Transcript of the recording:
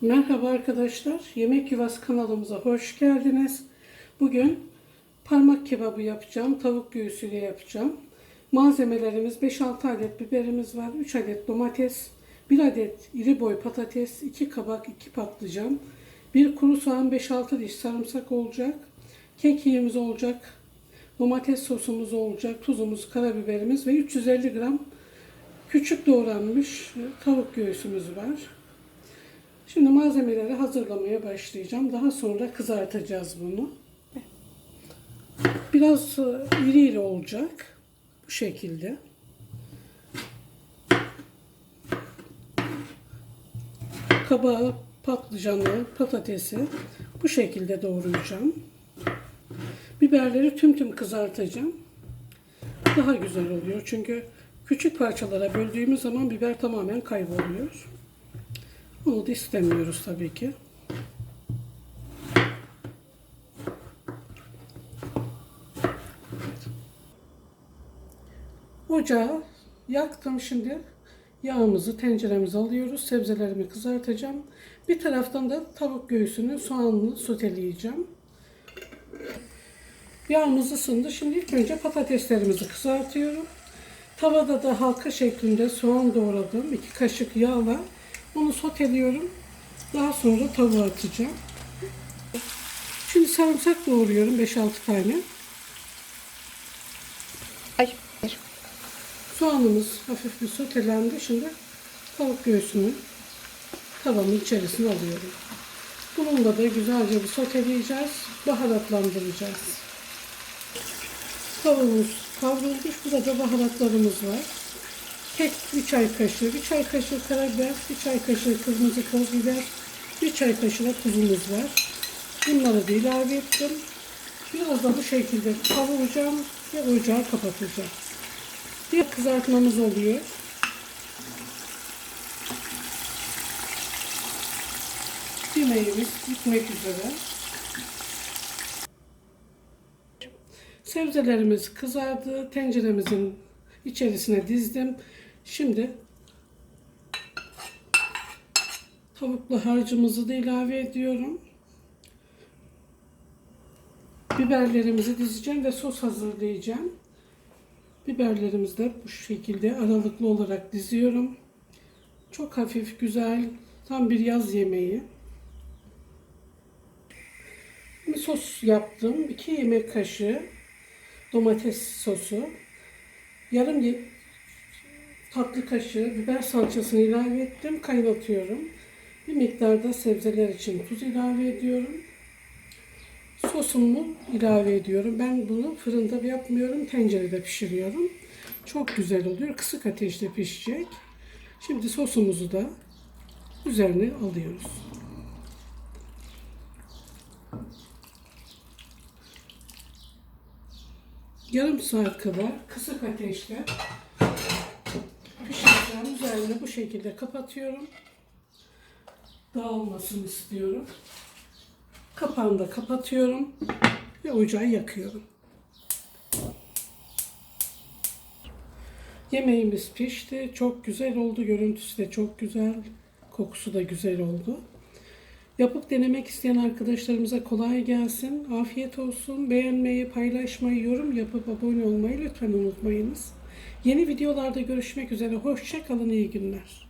Merhaba arkadaşlar. Yemek Yuvası kanalımıza hoş geldiniz. Bugün parmak kebabı yapacağım. Tavuk göğsüyle yapacağım. Malzemelerimiz 5-6 adet biberimiz var. 3 adet domates, 1 adet iri boy patates, 2 kabak, 2 patlıcan, 1 kuru soğan, 5-6 diş sarımsak olacak. Kekiğimiz olacak. Domates sosumuz olacak. Tuzumuz, karabiberimiz ve 350 gram küçük doğranmış tavuk göğsümüz var. Şimdi malzemeleri hazırlamaya başlayacağım. Daha sonra kızartacağız bunu. Biraz e, iri iri olacak. Bu şekilde. Kabağı, patlıcanı, patatesi bu şekilde doğrayacağım. Biberleri tüm tüm kızartacağım. Daha güzel oluyor. Çünkü küçük parçalara böldüğümüz zaman biber tamamen kayboluyor. Onu da istemiyoruz tabii ki. Ocağı yaktım şimdi. Yağımızı tenceremize alıyoruz. Sebzelerimi kızartacağım. Bir taraftan da tavuk göğsünü soğanlı soteleyeceğim. Yağımız ısındı. Şimdi ilk önce patateslerimizi kızartıyorum. Tavada da halka şeklinde soğan doğradım. 2 kaşık yağla onu soteliyorum. Daha sonra tavuğa atacağım. Şimdi sarımsak doğruyorum 5-6 tane. Ay. Soğanımız hafif bir sotelendi. Şimdi tavuk göğsünü tavanın içerisine alıyorum. Bununla da güzelce bir soteleyeceğiz. Baharatlandıracağız. Tavuğumuz kavrulmuş. Burada baharatlarımız var. Tek bir çay kaşığı, bir çay kaşığı karabiber, bir çay kaşığı kırmızı toz biber, bir çay kaşığı da tuzumuz var. Bunları da ilave ettim. Biraz da bu şekilde kavuracağım ve ocağı kapatacağım. Bir kızartmamız oluyor. Yemeğimiz bitmek üzere. Sebzelerimiz kızardı. Tenceremizin içerisine dizdim. Şimdi tavuklu harcımızı da ilave ediyorum. Biberlerimizi dizeceğim ve sos hazırlayacağım. Biberlerimizi de bu şekilde aralıklı olarak diziyorum. Çok hafif, güzel, tam bir yaz yemeği. Bir sos yaptım. 2 yemek kaşığı domates sosu. Yarım tatlı kaşığı biber salçasını ilave ettim. Kaynatıyorum. Bir miktar da sebzeler için tuz ilave ediyorum. Sosumu ilave ediyorum. Ben bunu fırında yapmıyorum. Tencerede pişiriyorum. Çok güzel oluyor. Kısık ateşte pişecek. Şimdi sosumuzu da üzerine alıyoruz. Yarım saat kadar kısık ateşte pişireceğim. Üzerine bu şekilde kapatıyorum. Dağılmasını istiyorum. Kapağını da kapatıyorum ve ocağı yakıyorum. Yemeğimiz pişti. Çok güzel oldu. Görüntüsü de çok güzel. Kokusu da güzel oldu. Yapıp denemek isteyen arkadaşlarımıza kolay gelsin. Afiyet olsun. Beğenmeyi, paylaşmayı, yorum yapıp abone olmayı lütfen unutmayınız. Yeni videolarda görüşmek üzere. Hoşça kalın. iyi günler.